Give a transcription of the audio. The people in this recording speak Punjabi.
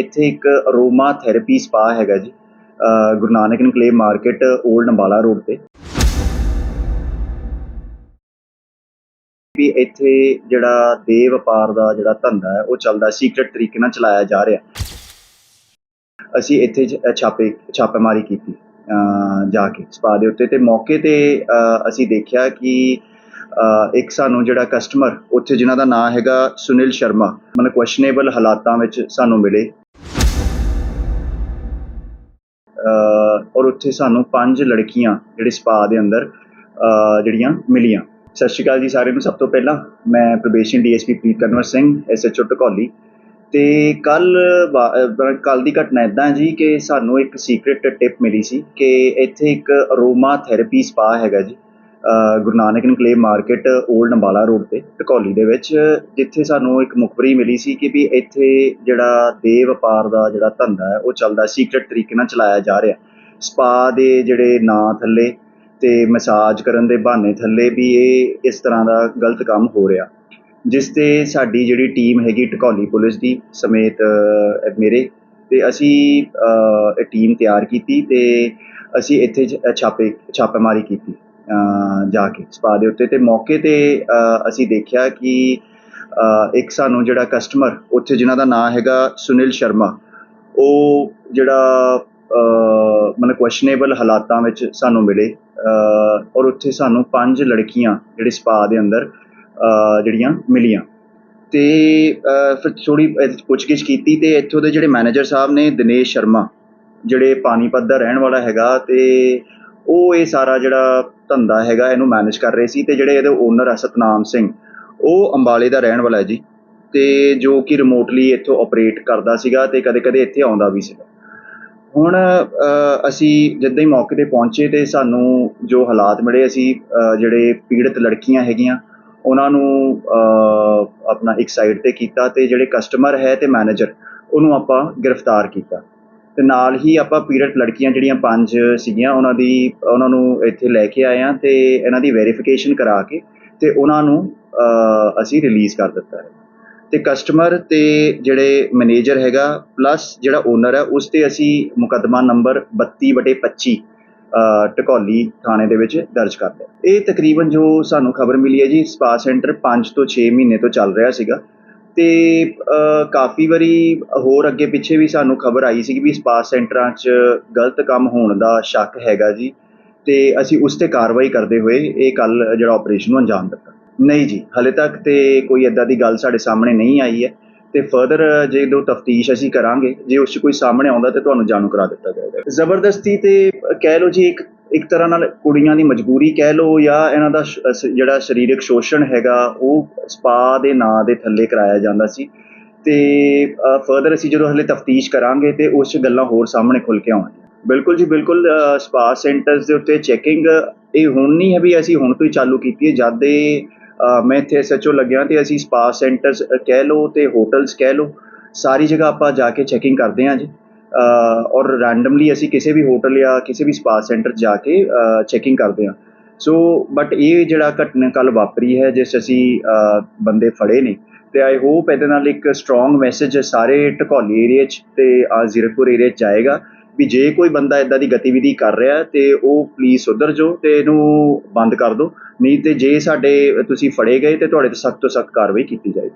ਇੱਥੇ ਇੱਕ ਅਰੋਮਾ ਥੈਰੇਪੀ ਸਪਾ ਹੈਗਾ ਜੀ Guru Nanak enclave market old Ambala road ਤੇ। ਵੀ ਇੱਥੇ ਜਿਹੜਾ ਦੇ ਵਪਾਰ ਦਾ ਜਿਹੜਾ ਧੰਦਾ ਹੈ, ਉਹ ਚੱਲਦਾ ਸੀਕ੍ਰੀਟ ਤਰੀਕੇ ਨਾਲ ਚਲਾਇਆ ਜਾ ਰਿਹਾ। ਅਸੀਂ ਇੱਥੇ ਛਾਪੇ, ਛਾਪੇਮਾਰੀ ਕੀਤੀ ਜਾ ਕੇ, ਸਪਾ ਦੇ ਉੱਤੇ। ਤੇ ਮੌਕੇ ਤੇ ਅਸੀਂ ਦੇਖਿਆ ਕਿ ਇੱਕ ਸਾਨੂੰ ਜਿਹੜਾ ਕਸਟਮਰ ਉੱਥੇ ਜਿਨ੍ਹਾਂ ਦਾ ਨਾਮ ਹੈਗਾ ਸੁਨੀਲ ਸ਼ਰਮਾ, ਮਤਲਬ ਕੁਐਸਚਨੇਬਲ ਹਾਲਾਤਾਂ ਵਿੱਚ ਸਾਨੂੰ ਮਿਲੇ। ਔਰ ਉੱਥੇ ਸਾਨੂੰ ਪੰਜ ਲੜਕੀਆਂ ਜਿਹੜੇ ਸਪਾ ਦੇ ਅੰਦਰ ਜਿਹੜੀਆਂ ਮਿਲੀਆਂ। ਸਤਿ ਸ਼੍ਰੀ ਅਕਾਲ ਜੀ ਸਾਰਿਆਂ ਨੂੰ। ਸਭ ਤੋਂ ਪਹਿਲਾਂ ਮੈਂ probation DSP Preet Kanwar Singh SHO Dhakoli. ਤੇ ਕੱਲ ਕੱਲ ਦੀ ਘਟਨਾ ਇਦਾਂ ਜੀ ਕਿ ਸਾਨੂੰ ਇੱਕ ਸੀਕ੍ਰੀਟ ਟਿਪ ਮਿਲੀ ਸੀ ਕਿ ਇੱਥੇ ਇੱਕ ਅਰੋਮਾ ਥੈਰੇਪੀ ਸਪਾ ਹੈਗਾ ਜੀ। Guru Nanak enclave market old Ambala road ਤੇ ਢਕੌਲੀ ਦੇ ਵਿੱਚ, ਜਿੱਥੇ ਸਾਨੂੰ ਇੱਕ ਮੁਖਬਰੀ ਮਿਲੀ ਸੀ ਕਿ ਵੀ ਇੱਥੇ ਜਿਹੜਾ ਦੇ ਵਪਾਰ ਦਾ ਜਿਹੜਾ ਧੰਦਾ ਹੈ, ਉਹ ਚੱਲਦਾ ਸੀਕ੍ਰੀਟ ਤਰੀਕੇ ਨਾਲ ਚਲਾਇਆ ਜਾ ਰਿਹਾ। ਸਪਾ ਦੇ ਜਿਹੜੇ ਨਾਂ ਥੱਲੇ ਤੇ ਮਸਾਜ ਕਰਨ ਦੇ ਬਹਾਨੇ ਥੱਲੇ ਵੀ ਇਹ ਇਸ ਤਰ੍ਹਾਂ ਦਾ ਗਲਤ ਕੰਮ ਹੋ ਰਿਹਾ। ਜਿਸ ਤੇ ਸਾਡੀ ਜਿਹੜੀ ਟੀਮ ਹੈਗੀ ਟਕੋਲੀ ਪੁਲਿਸ ਦੀ, ਸਮੇਤ ਮੇਰੇ, ਤੇ ਅਸੀਂ ਇਹ ਟੀਮ ਤਿਆਰ ਕੀਤੀ ਤੇ ਅਸੀਂ ਇੱਥੇ ਛਾਪੇ, ਛਾਪੇਮਾਰੀ ਕੀਤੀ। ਜਾ ਕੇ ਸਪਾ ਦੇ ਉੱਤੇ। ਤੇ ਮੌਕੇ ਤੇ ਅਸੀਂ ਦੇਖਿਆ ਕਿ ਇੱਕ ਸਾਨੂੰ ਜਿਹੜਾ ਕਸਟਮਰ ਉੱਥੇ ਜਿਨ੍ਹਾਂ ਦਾ ਨਾਮ ਹੈਗਾ ਸੁਨੀਲ ਸ਼ਰਮਾ ਉਹ ਜਿਹੜਾ ਅ, ਮਤਲਬ ਕੁਐਸਚਨੇਬਲ ਹਾਲਾਤਾਂ ਵਿੱਚ ਸਾਨੂੰ ਮਿਲੇ। ਔਰ ਉੱਥੇ ਸਾਨੂੰ ਪੰਜ ਲੜਕੀਆਂ ਜਿਹੜੇ ਸਪਾ ਦੇ ਅੰਦਰ ਜਿਹੜੀਆਂ ਮਿਲੀਆਂ। ਤੇ ਫਿਰ ਥੋੜੀ ਪੁੱਛਗਿੱਛ ਕੀਤੀ ਤੇ ਇੱਥੋਂ ਦੇ ਜਿਹੜੇ ਮੈਨੇਜਰ ਸਾਹਿਬ ਨੇ ਦਿਨੇਸ਼ ਸ਼ਰਮਾ ਜਿਹੜੇ ਪਾਣੀਪਤ ਦਾ ਰਹਿਣ ਵਾਲਾ ਹੈਗਾ ਤੇ ਉਹ ਇਹ ਸਾਰਾ ਜਿਹੜਾ ਧੰਦਾ ਹੈਗਾ ਇਹਨੂੰ ਮੈਨੇਜ ਕਰ ਰਹੇ ਸੀ ਤੇ ਜਿਹੜੇ ਇਹਦੇ ਓਨਰ ਆ ਸਤਨਾਮ ਸਿੰਘ, ਉਹ ਅੰਬਾਲੇ ਦਾ ਰਹਿਣ ਵਾਲਾ ਹੈ ਜੀ ਤੇ ਜੋ ਕਿ ਰਿਮੋਟਲੀ ਇੱਥੋਂ ਆਪਰੇਟ ਕਰਦਾ ਸੀਗਾ ਤੇ ਕਦੇ-ਕਦੇ ਇੱਥੇ ਆਉਂਦਾ ਵੀ ਸੀਗਾ। ਹੁਣ ਅਸੀਂ ਜਿੱਦਾਂ ਹੀ ਮੌਕੇ ਤੇ ਪਹੁੰਚੇ ਤੇ ਸਾਨੂੰ ਜੋ ਹਾਲਾਤ ਮਿਲੇ, ਅਸੀਂ ਜਿਹੜੇ ਪੀੜਤ ਲੜਕੀਆਂ ਹੈਗੀਆਂ, ਉਹਨਾਂ ਨੂੰ ਆਪਣਾ ਇੱਕ ਸਾਈਡ ਤੇ ਕੀਤਾ ਤੇ ਜਿਹੜੇ ਕਸਟਮਰ ਹੈ ਤੇ ਮੈਨੇਜਰ ਉਹਨੂੰ ਆਪਾਂ ਗ੍ਰਿਫਤਾਰ ਕੀਤਾ। ਅਤੇ ਨਾਲ ਹੀ ਆਪਾਂ ਪੀੜਤ ਲੜਕੀਆਂ ਜਿਹੜੀਆਂ ਪੰਜ ਸੀਗੀਆਂ, ਉਹਨਾਂ ਦੀ, ਉਹਨਾਂ ਨੂੰ ਇੱਥੇ ਲੈ ਕੇ ਆਏ ਹਾਂ ਅਤੇ ਇਹਨਾਂ ਦੀ ਵੈਰੀਫਿਕੇਸ਼ਨ ਕਰਾ ਕੇ ਅਤੇ ਉਹਨਾਂ ਨੂੰ ਅਸੀਂ ਰਿਲੀਜ਼ ਕਰ ਦਿੱਤਾ ਹੈ। ਤੇ ਕਸਟਮਰ ਅਤੇ ਜਿਹੜੇ ਮੈਨੇਜਰ ਹੈਗਾ ਪਲੱਸ ਜਿਹੜਾ ਓਨਰ ਹੈ, ਉਸ ਤੇ ਅਸੀਂ ਮੁਕੱਦਮਾ ਨੰਬਰ 32 ਬਟੇ ਪੱਚੀ ਟਕੌਲੀ ਥਾਣੇ ਦੇ ਵਿੱਚ ਦਰਜ ਕਰ ਲਿਆ। ਇਹ ਤਕਰੀਬਨ ਜੋ ਸਾਨੂੰ ਖਬਰ ਮਿਲੀ ਹੈ ਜੀ ਸਪਾ ਸੈਂਟਰ 5 ਤੋਂ 6 ਮਹੀਨੇ ਤੋਂ ਚੱਲ ਰਿਹਾ ਸੀਗਾ। ਤੇ ਕਾਫੀ ਵਾਰੀ ਹੋਰ ਅੱਗੇ ਪਿੱਛੇ ਵੀ ਸਾਨੂੰ ਖਬਰ ਆਈ ਸੀ ਵੀ ਸਪਾ ਸੈਂਟਰਾਂ 'ਚ ਗਲਤ ਕੰਮ ਹੋਣ ਦਾ ਸ਼ੱਕ ਹੈਗਾ ਜੀ ਅਤੇ ਅਸੀਂ ਉਸ ਤੇ ਕਾਰਵਾਈ ਕਰਦੇ ਹੋਏ ਇਹ ਕੱਲ੍ਹ ਜਿਹੜਾ ਆਪਰੇਸ਼ਨ ਨੂੰ ਅੰਜਾਮ ਦਿੱਤਾ। ਨਹੀਂ ਜੀ, ਹਾਲੇ ਤੱਕ ਤਾਂ ਕੋਈ ਇੱਦਾਂ ਦੀ ਗੱਲ ਸਾਡੇ ਸਾਹਮਣੇ ਨਹੀਂ ਆਈ ਹੈ ਅਤੇ ਫਰਦਰ ਜੇ ਦੋ ਤਫਤੀਸ਼ ਅਸੀਂ ਕਰਾਂਗੇ, ਜੇ ਉਸ 'ਚ ਕੋਈ ਸਾਹਮਣੇ ਆਉਂਦਾ ਤਾਂ ਤੁਹਾਨੂੰ ਜਾਣੂ ਕਰਾ ਦਿੱਤਾ ਜਾਏਗਾ। ਜ਼ਬਰਦਸਤੀ ਤੇ ਕਹਿ ਲਓ ਜੀ ਇੱਕ ਇੱਕ ਤਰ੍ਹਾਂ ਨਾਲ ਕੁੜੀਆਂ ਦੀ ਮਜਬੂਰੀ ਕਹਿ ਲਓ ਜਾਂ ਇਹਨਾਂ ਦਾ ਸ਼- ਜਿਹੜਾ ਸਰੀਰਕ ਸ਼ੋਸ਼ਣ ਹੈਗਾ, ਉਹ ਸਪਾ ਦੇ ਨਾਂ ਦੇ ਥੱਲੇ ਕਰਾਇਆ ਜਾਂਦਾ ਸੀ। ਤੇ ਫਰਦਰ ਅਸੀਂ ਜਦੋਂ ਹਲੇ ਤਫਤੀਸ਼ ਕਰਾਂਗੇ ਤੇ ਉਸ ਗੱਲਾਂ ਹੋਰ ਸਾਹਮਣੇ ਖੁੱਲ ਕੇ ਆਉਣਗੀਆਂ ਬਿਲਕੁਲ ਜੀ, ਬਿਲਕੁਲ ਸਪਾ ਸੈਂਟਰਸ ਦੇ ਉੱਤੇ ਚੈਕਿੰਗ ਇਹ ਹੁਣ ਨਹੀਂ ਹੈ ਵੀ ਅਸੀਂ ਹੁਣ ਤੋਂ ਹੀ ਚਾਲੂ ਕੀਤੀ ਹੈ। ਜਦ ਦੇ ਮੈਂ ਇੱਥੇ ਐਸਐਚਓ ਲੱਗਿਆ ਤੇ ਅਸੀਂ ਸਪਾ ਸੈਂਟਰਸ ਕਹਿ ਲਓ ਤੇ ਹੋਟਲਸ ਕਹਿ ਲਓ, ਸਾਰੀ ਜਗ੍ਹਾ ਆਪਾਂ ਜਾ ਕੇ ਚੈਕਿੰਗ ਕਰਦੇ ਹਾਂ ਜੀ। ਔਰ ਰੈਂਡਮਲੀ ਅਸੀਂ ਕਿਸੇ ਵੀ ਹੋਟਲ ਜਾਂ ਕਿਸੇ ਵੀ ਸਪਾ ਸੈਂਟਰ ਜਾ ਕੇ ਚੈਕਿੰਗ ਕਰਦੇ ਹਾਂ। ਸੋ ਬਟ ਇਹ ਜਿਹੜਾ ਘਟਨਾ ਕੱਲ ਵਾਪਰੀ ਹੈ, ਜਿਸ ਅਸੀਂ ਬੰਦੇ ਫੜੇ ਨੇ, ਤੇ ਆਈ ਹੋਪ ਇਹਦੇ ਨਾਲ ਇੱਕ ਸਟਰੋਂਗ ਮੈਸੇਜ ਸਾਰੇ ਢਕੌਲੀ ਏਰੀਆ 'ਚ ਤੇ ਆ ਜ਼ੀਰਕਪੁਰ ਏਰੀਆ 'ਚ ਜਾਏਗਾ ਵੀ ਜੇ ਕੋਈ ਬੰਦਾ ਇਦਾਂ ਦੀ ਗਤੀਵਿਧੀ ਕਰ ਰਿਹਾ ਹੈ, ਤੇ ਉਹ ਪਲੀਜ਼ ਸੁਧਰ ਜਾਓ ਤੇ ਇਹਨੂੰ ਬੰਦ ਕਰ ਦਿਓ। ਨਹੀਂ ਤੇ ਜੇ ਸਾਡੇ ਤੁਸੀਂ ਫੜੇ ਗਏ ਤੇ ਤੁਹਾਡੇ ਤੇ ਸਖਤ ਤੋਂ ਸਖਤ ਕਾਰਵਾਈ ਕੀਤੀ ਜਾਏਗੀ।